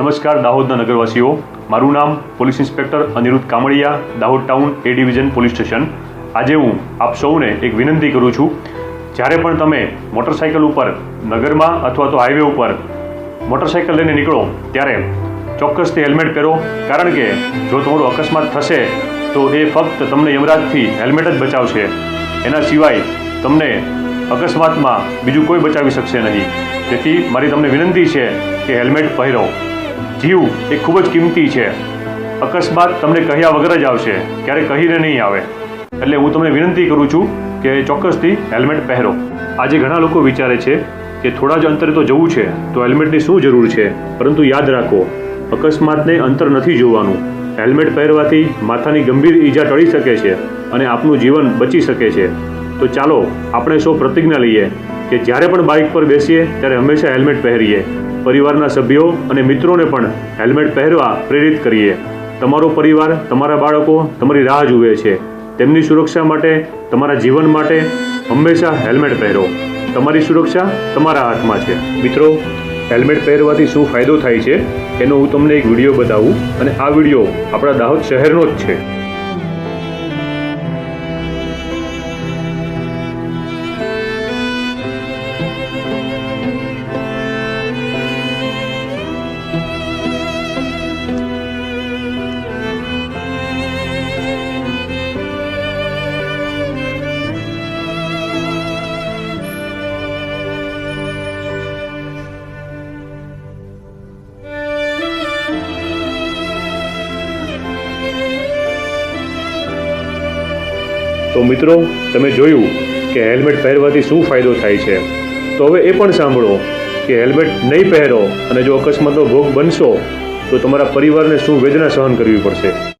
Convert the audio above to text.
નમસ્કાર, દાહોદના નગરવાસીઓ. મારું નામ police inspector Aniruddh Kamadiya Dahod town A division police station. આજે હું આપ સૌને એક વિનંતી કરું છું, જ્યારે પણ તમે મોટરસાઇકલ ઉપર, નગરમાં અથવા તો હાઈવે ઉપર મોટરસાઇકલ લઈને નીકળો, ત્યારે ચોક્કસથી હેલ્મેટ પહેરો. કારણ કે જો તમારું અકસ્માત થશે, તો એ ફક્ત તમને યમરાજથી હેલ્મેટ જ બચાવશે. એના સિવાય તમને અકસ્માતમાં બીજું કોઈ બચાવી શકશે નહીં. તેથી મારી તમને વિનંતી છે કે હેલ્મેટ પહેરો. જીવ એ ખૂબ જ કિંમતી છે. અકસ્માત તમને કહ્યા વગર જ આવશે. ક્યારે કહીને નહીં આવે. એટલે હું તમને વિનંતી કરું છું કે ચોક્કસથી હેલ્મેટ પહેરો. આજે ઘણા લોકો વિચારે છે કે થોડા જ અંતરે તો જવું છે, તો હેલ્મેટની શું જરૂર છે? પરંતુ યાદ રાખો, અકસ્માતને અંતર નથી જોવાનું. હેલ્મેટ પહેરવાથી માથાની ગંભીર ઈજા ટળી શકે છે અને આપનું જીવન બચી શકે છે. તો ચાલો, આપણે સૌ પ્રતિજ્ઞા લઈએ કે જ્યારે પણ બાઇક પર બેસીએ, ત્યારે હંમેશા હેલ્મેટ પહેરીએ. પરિવારના સભ્યો અને મિત્રોને પણ હેલ્મેટ પહેરવા પ્રેરિત કરીએ. તમારો પરિવાર, તમારા બાળકો તમારી રાહ જુએ છે. તેમની સુરક્ષા માટે, તમારા જીવન માટે હંમેશા હેલ્મેટ પહેરો. તમારી સુરક્ષા તમારા હાથમાં છે. મિત્રો, હેલ્મેટ પહેરવાથી શું ફાયદો થાય છે? એનો હું તમને એક વીડિયો બતાવું અને આ વીડિયો આપણા દાહોદ શહેરનો જ છે. તો મિત્રો, તમે જોયું કે હેલ્મેટ પહેરવાથી શું ફાયદો થાય છે? તો હવે એ પણ સાંભળો કે હેલ્મેટ નહીં પહેરો અને જો અકસ્માતનો ભોગ બનશો, તો તમારા પરિવારને શું વેદના સહન કરવી પડશે?